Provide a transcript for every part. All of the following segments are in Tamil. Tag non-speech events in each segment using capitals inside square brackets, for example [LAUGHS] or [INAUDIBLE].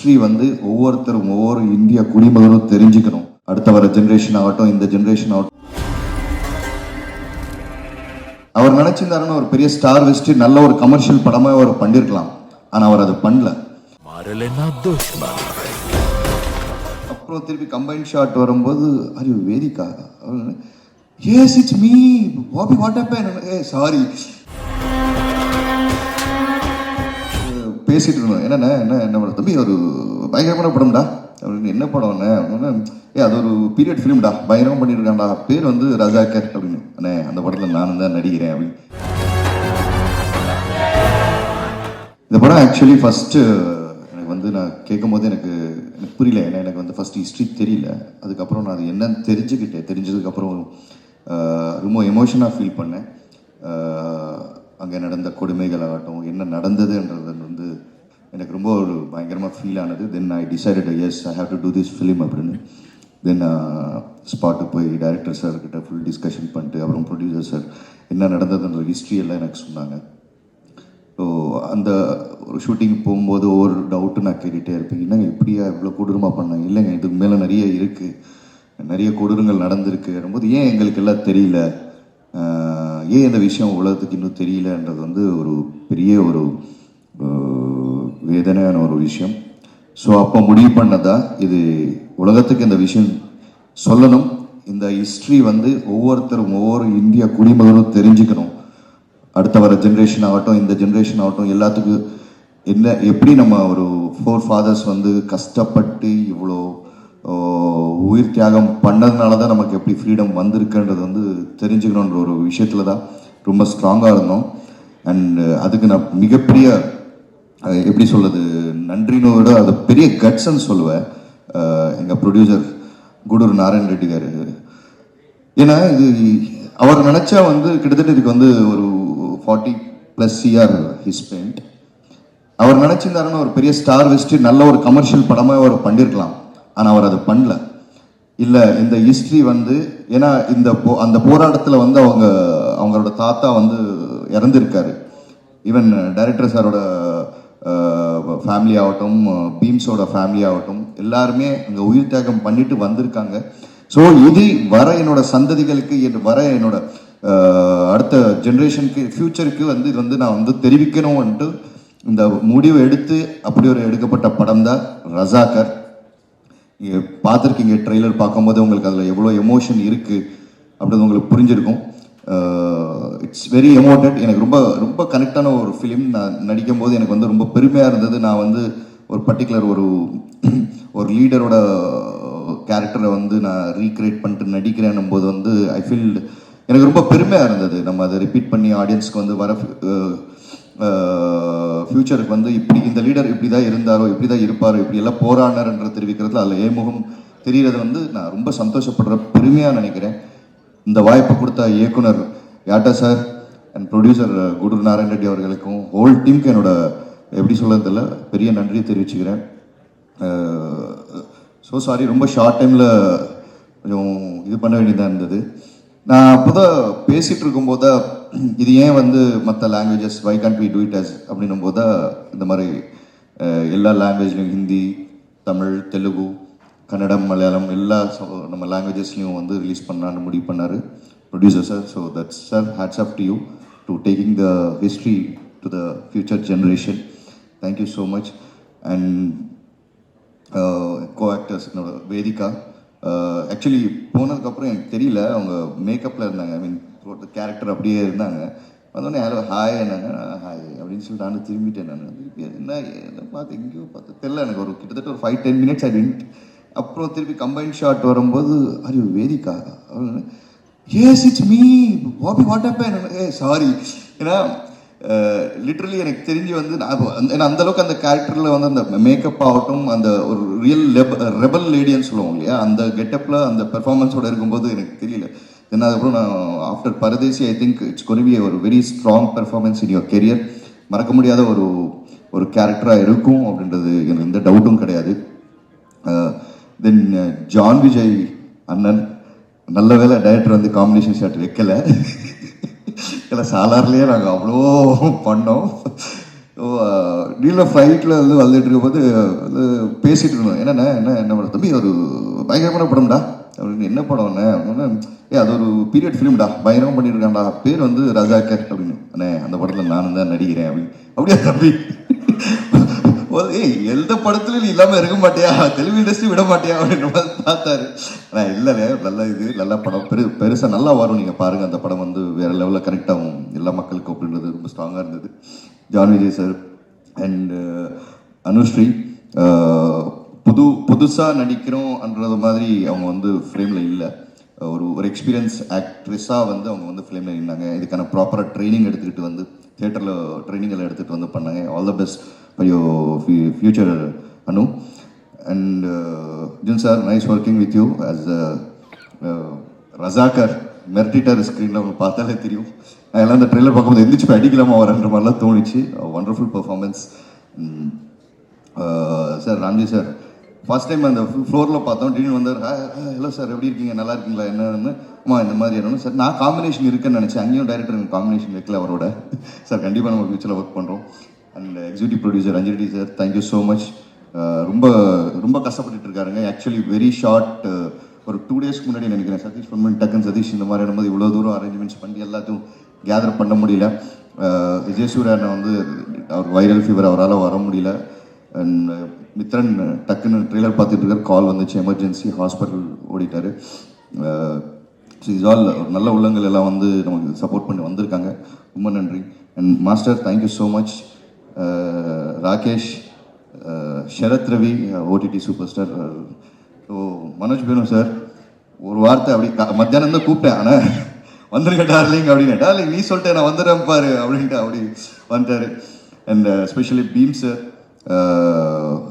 ஹிஸ்ட்ரி வந்து ஒவ்வொருத்தரும் ஒவ்வொரு இந்திய குடிமகனும் தெரிஞ்சுக்கணும். அடுத்த வர ஜென்ரேஷன் ஆகட்டும் இந்த ஜென்ரேஷன் ஆகட்டும். அவர் நினைச்சிருந்தாருன்னு ஒரு பெரிய ஸ்டார் வச்சுட்டு நல்ல ஒரு கமர்ஷியல் படமா அவர் பண்ணிருக்கலாம். ஆனா அவர் அதை பண்ணல. அப்புறம் திருப்பி கம்பைன் ஷாட் வரும்போது அறிவு Vedhika. As it's me Bobby what a sorry பேசிகிட்டு இருந்தோம். என்னண்ணே என்ன என்ன படம்? தம்பி ஒரு பயங்கரமான படம்டா. அப்படின்னு என்ன படம்ண்ணே அப்படின்னா ஏ அது ஒரு பீரியட் ஃபிலிம்டா பயங்கரமாக பண்ணியிருக்காண்டா பேர் வந்து ரஜாக்கர் அப்படின்னு. அண்ணே அந்த படத்தில் நானும் தான் நடிக்கிறேன் அப்படின்னு. இந்த படம் ஆக்சுவலி ஃபஸ்ட்டு எனக்கு வந்து நான் கேட்கும் போது எனக்கு எனக்கு புரியல. ஏன்னா எனக்கு வந்து ஃபஸ்ட் ஹிஸ்ட்ரி தெரியல. அதுக்கப்புறம் நான் அது என்னன்னு தெரிஞ்சுக்கிட்டேன். தெரிஞ்சதுக்கப்புறம் ரொம்ப எமோஷனாக ஃபீல் பண்ணேன். அங்கே நடந்த கொடுமைகள் ஆகட்டும் என்ன நடந்ததுன்றது எனக்கு ரொம்ப ஒரு பயங்கரமாக ஃபீல் ஆனது. Then I decided yes I have to do this film அப்படின்னு. தென் ஸ்பாட்டுக்கு uh, போய் டைரக்டர் சார் கிட்ட ஃபுல் டிஸ்கஷன் பண்ணிட்டு அப்புறம் ப்ரொடியூசர் சார் என்ன நடந்ததுன்ற ஹிஸ்ட்ரி எல்லாம் எனக்கு சொன்னாங்க. ஸோ அந்த ஒரு ஷூட்டிங் போகும்போது ஒவ்வொரு டவுட்டு நான் கேட்டுகிட்டே இருப்பேன். என்னங்க இப்படியா இவ்வளோ கொடூரமாக பண்ணாங்க இல்லைங்க இதுக்கு மேலே நிறைய இருக்குது நிறைய கொடூரங்கள் நடந்திருக்கு. போது ஏன் எங்களுக்கு எல்லாம் தெரியல? ஏன் இந்த விஷயம் உலகத்துக்கு இன்னும் தெரியலன்றது வந்து ஒரு பெரிய ஒரு வேதனையான ஒரு விஷயம். ஸோ அப்போ முடிவு பண்ணதா? இது உலகத்துக்கு இந்த விஷயம் சொல்லணும். இந்த ஹிஸ்ட்ரி வந்து ஒவ்வொருத்தரும் ஒவ்வொரு இந்திய குடிமகனும் தெரிஞ்சுக்கணும். அடுத்த வர ஜென்ரேஷன் ஆகட்டும் இந்த ஜென்ரேஷன் ஆகட்டும் எல்லாத்துக்கும் என்ன எப்படி நம்ம ஒரு ஃபோர் ஃபாதர்ஸ் வந்து கஷ்டப்பட்டு இவ்வளோ உயிர் தியாகம் பண்ணதுனால தான் நமக்கு எப்படி ஃப்ரீடம் வந்திருக்குன்றது வந்து தெரிஞ்சுக்கணுன்ற ஒரு விஷயத்தில் தான் ரொம்ப ஸ்ட்ராங்காக இருந்தோம். அண்ட் அதுக்கு நான் மிகப்பெரிய எப்படி சொல்றது நன்றின்னு விட அது பெரிய கட்ஸ்ன்னு சொல்லுவேன் எங்கள் ப்ரொடியூசர் குடூர் நாராயண் ரெட்டி கார். ஏன்னா இது அவர் நினைச்சா வந்து கிட்டத்தட்ட இதுக்கு வந்து ஒரு forty plus year his paint அவர் நினச்சிருந்தாருன்னா ஒரு பெரிய ஸ்டார் வச்சுட்டு நல்ல ஒரு கமர்ஷியல் படமாக அவர் பண்ணியிருக்கலாம் ஆனால் அவர் அதை பண்ணல. இல்லை இந்த ஹிஸ்ட்ரி வந்து ஏன்னா இந்த போ அந்த போராட்டத்தில் வந்து அவங்க அவங்களோட தாத்தா வந்து இறந்துருக்காரு. ஈவன் டைரக்டர் சாரோட ஃபேமிலி ஆகட்டும் பீம்ஸோட ஃபேமிலி ஆகட்டும் எல்லாருமே அங்கே உயிர் தியாகம் பண்ணிட்டு வந்திருக்காங்க. ஸோ இது வர என்னோட சந்ததிகளுக்கு என் வர என்னோட அடுத்த ஜென்ரேஷனுக்கு ஃப்யூச்சருக்கு வந்து இது வந்து நான் வந்து தெரிவிக்கணும்ன்ட்டு இந்த முடிவு எடுத்து அப்படி ஒரு எடுக்கப்பட்ட படம் தான் ரசாகர். பார்த்துருக்கீங்க ட்ரெய்லர் பார்க்கும்போது உங்களுக்கு அதில் எவ்வளோ எமோஷன் இருக்குது அப்படின்னு உங்களுக்கு புரிஞ்சிருக்கும். இட்ஸ் வெரி எமோட்டட் எனக்கு ரொம்ப ரொம்ப கனெக்டான ஒரு ஃபிலிம் நான் நடிக்கும் போது எனக்கு வந்து ரொம்ப பெருமையாக இருந்தது. நான் வந்து ஒரு பர்டிகுலர் ஒரு ஒரு லீடரோட கேரக்டரை வந்து நான் ரீக்ரியேட் பண்ணிட்டு நடிக்கிறேன்னும் போது வந்து ஐ ஃபீல் எனக்கு ரொம்ப பெருமையாக இருந்தது. நம்ம அதை ரிப்பீட் பண்ணி ஆடியன்ஸ்க்கு வந்து வர ஃப்யூச்சருக்கு வந்து இப்படி இந்த லீடர் இப்படி தான் இருந்தாரோ இப்படி தான் இருப்பாரோ இப்படி எல்லாம் போராடினார்ன்ற தெரிவிக்கிறதுல அதில் ஏமுகம் தெரிகிறது வந்து நான் ரொம்ப சந்தோஷப்படுற பெருமையாக நினைக்கிறேன். இந்த வாய்ப்பு கொடுத்த இயக்குனர் Yata sir and producer Guru Narayana Reddy அவர்களுக்கும் ஹோல் டீமுக்கு என்னோட எப்படி சொல்கிறதில்ல பெரிய நன்றியை தெரிவிச்சுக்கிறேன். ஸோ சாரி ரொம்ப ஷார்ட் டைமில் கொஞ்சம் இது பண்ண வேண்டியதாக இருந்தது. நான் அப்போதான் பேசிகிட்டு இருக்கும்போது தான் இது ஏன் வந்து மற்ற languages why can't we do it as அப்படின்னும் போது தான் இந்த மாதிரி எல்லா லாங்குவேஜ்லையும் ஹிந்தி தமிழ் தெலுங்கு கன்னடம் மலையாளம் எல்லா நம்ம லாங்குவேஜஸ்லையும் வந்து ரிலீஸ் பண்ணலான்னு முடிவு பண்ணார். Producer sir so that's sir hats up to you the taking the history to the future generation thank you so much and co actors என்னோட வேதிகா ஆக்சுவலி போனதுக்கப்புறம் எனக்கு தெரியல. அவங்க மேக்கப்பில் இருந்தாங்க. ஐ மீன் கேரக்டர் அப்படியே இருந்தாங்க. வந்தோடனே யாரோ ஹாய் என்னங்க? ஹாய் அப்படின்னு சொல்லிட்டு நான் திரும்பிட்டேன் நான். என்ன என்ன பார்த்து எங்கேயோ பார்த்து? தெரில எனக்கு ஒரு கிட்டத்தட்ட ஒரு ஃபைவ் டென் மினிட்ஸ் ஐ அப்புறம் திருப்பி கம்பைன் ஷாட் வரும்போது அறிவு Vedhika as it's me Bobby what a sorry ஏன்னா eh, லிட்ரலி எனக்கு தெரிஞ்சு வந்து நான் அந்த- ஏன்னா அந்த அளவுக்கு அந்த கேரக்டரில் வந்து அந்த மேக்கப் ஆகட்டும் அந்த ஒரு ரியல் ரெபல் லேடின்னு சொல்லுவோம் இல்லையா? அந்த கெட்டப்பில் அந்த பெர்ஃபார்மன்ஸோட இருக்கும்போது எனக்கு தெரியல. தென் அதுக்கப்புறம் நான் after Paradesi I think it's கொனிபி ஒரு very strong performance in your career மறக்க முடியாத ஒரு ஒரு கேரக்டராக இருக்கும் அப்படின்றது எனக்கு எந்த டவுட்டும் கிடையாது. தென் ஜான் விஜய் அண்ணன். நல்ல வேலை டைரக்டர் வந்து காம்பினேஷன் ஷாட் வைக்கல. இல்லை சாலார்லேயே நாங்கள் அவ்வளோ பண்ணோம். நீல ஃப்ளைட்டில் வந்து வந்துட்டு இருக்கும்போது வந்து பேசிகிட்டு இருந்தோம். என்னண்ணே என்ன என்ன படம்? தம்பி ஒரு பயங்கரமான படம்டா. அப்படின்னு என்ன படம்ண்ணே அப்படின்னா ஏ அது ஒரு பீரியட் ஃபிலிம்டா பயங்கரமாக பண்ணியிருக்கான்டா பேர் வந்து ரஜாக்கர் அப்படின்னு. அண்ணே அந்த படத்தில் நானும் தான் நடிக்கிறேன் அப்படின்னு. அப்படியா தம்பி? ஏய் எந்த படத்துலயும் நீ இல்லாம இருக்க மாட்டியா? தெலுங்கு இண்டஸ்ட்ரி விட மாட்டியா? அப்படின்ற மாதிரி [LAUGHS] பார்த்தாரு. ஆனால் இல்லைண்ணே நல்ல இது நல்ல படம். பெரு பெருசா நல்லா வரும். நீங்க பாருங்க அந்த படம் வந்து வேற லெவலில் கனெக்ட் ஆகும். எல்லா மக்களுக்கும் அப்படின்றது ரொம்ப ஸ்ட்ராங்கா இருந்தது. ஜான் விஜய் சார் அண்ட் அனுஸ்ரீ புது புதுசா நடிக்கிறோம்ன்றது மாதிரி அவங்க வந்து ஃப்ரேம்ல இல்லை. ஒரு ஒரு எக்ஸ்பீரியன்ஸ் ஆக்ட்ரஸாக வந்து அவங்க வந்து ஃபிலிமில் நின்னாங்க இதுக்கான ப்ராப்பராக ட்ரைனிங் எடுத்துக்கிட்டு வந்து தேட்டரில் ட்ரைனிங் எல்லாம் எடுத்துகிட்டு வந்து பண்ணாங்க. All the best for yo future Anu and Jin sir nice working with you as Razakar மெர்டிட்டர் ஸ்க்ரீனில் அவங்க பார்த்தாலே தெரியும். நான் எல்லாம் அந்த ட்ரெயிலர் பார்க்கும்போது எந்திரிச்சு போய் அடிக்கலாமா வரன்ற மாதிரிலாம் தோணுச்சு. Wonderful performance sir Ramji sir first time அந்த ஃப்ளோரில் பார்த்தோம் டீன் வந்தார் ஹலோ சார் எப்படி இருக்கீங்க? நல்லா இருக்கீங்களா? என்னன்னு? அம்மா இந்த மாதிரி என்னன்னு? சார் நான் காம்பினேஷன் இருக்குன்னு நினச்சேன். அங்கேயும் டேரக்டர் எனக்கு காம்பினேஷன் வைக்கல அவரோட. [LAUGHS] சார் கண்டிப்பாக நம்ம ஃபியூச்சரில் ஒர்க் பண்ணுறோம் and executive producer Anjali sir thank you so much ரொம்ப ரொம்ப கஷ்டப்பட்டுட்டு இருக்காருங்க. ஆக்சுவலி வெரி ஷார்ட் ஒரு டூ டேஸ்க்கு முன்னாடி நினைக்கிறேன். சதீஷ் பொன்மன் டக்கன் சதீஷ் இந்த மாதிரி இடம்போது இவ்வளோ தூரம் அரேஞ்ச்மெண்ட்ஸ் பண்ணி எல்லாத்தையும் கேதர் பண்ண முடியல. விஜய் சூர்யா வந்து அவர் வைரல் ஃபீவர் அவரால் வர முடியல. Uh, மித்ரன் uh, டக்குன்னு ட்ரெய்லர் பார்த்துட்டு இருக்கார். கால் வந்துச்சு. எமர்ஜென்சி ஹாஸ்பிட்டல் ஓடிட்டாரு. ஸோ இஸ் ஆல் நல்ல உள்ளங்கள் எல்லாம் வந்து நமக்கு சப்போர்ட் பண்ணி வந்திருக்காங்க. ரொம்ப நன்றி. And master thank you so much Rakesh Sharath Ravi OTT super star so Manoj Bhanu sir ஒரு வார்த்தை அப்படி மத்தியானம் தான் கூப்பிட்டேன். ஆனால் வந்துருங்க டார்லிங் அப்படின்னு. டார்லிங் நீ சொல்லிட்டு நான் வந்துடுறேன் பாரு அப்படின்ட்டு அப்படி வந்துட்டார். And specially Bheem sir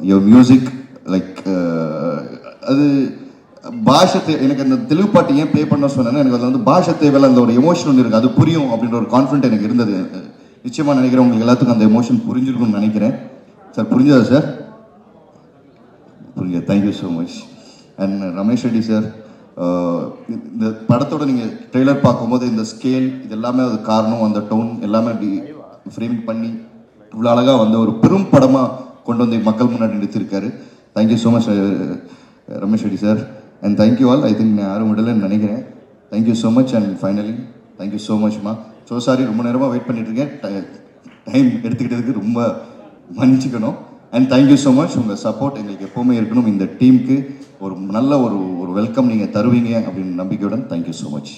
your music like அது பாஷை எனக்கு அந்த தெலுங்கு பாட்டு ஏன் ப்ளே பண்ண சொன்னேன்னா எனக்கு அது வந்து பாஷை தேவையில்ல அந்த ஒரு எமோஷன் ஒன்று இருக்குது அது புரியும் அப்படின்ற ஒரு கான்ஃபிடென்ட் எனக்கு இருந்தது. நிச்சயமாக நினைக்கிறேன் உங்களுக்கு எல்லாத்துக்கும் அந்த எமோஷன் புரிஞ்சிருக்கும்னு நினைக்கிறேன். சார் புரிஞ்சதா சார் புரியுது thank you so much and Ramesh Reddy sir இந்த படத்தோட நீங்கள் ட்ரெய்லர் பார்க்கும்போது இந்த ஸ்கேல் இது எல்லாமே அது காரணம் அந்த டவுன் எல்லாமே அப்படி ஃப்ரேம் பண்ணி இவ்வளோ அழகாக வந்த ஒரு பெரும் படமாக கொண்டு வந்து மக்கள் முன்னாடி நிறுத்திருக்காரு thank you so much Ramesh Reddy sir and thank you all I think நான் யாரும் விடலைன்னு நினைக்கிறேன். Thank you so much and finally thank you so மச்மா so sorry ரொம்ப நேரமாக வெயிட் பண்ணிட்டு இருக்கேன். டைம் எடுத்துக்கிட்டதுக்கு ரொம்ப மன்னிச்சுக்கணும். And thank you so much உங்கள் சப்போர்ட் எங்களுக்கு எப்போவுமே இருக்கணும். இந்த டீமுக்கு ஒரு நல்ல ஒரு ஒரு வெல்கம் நீங்கள் தருவீங்க அப்படின்னு நம்பிக்கையுடன் தேங்க்யூ ஸோ மச்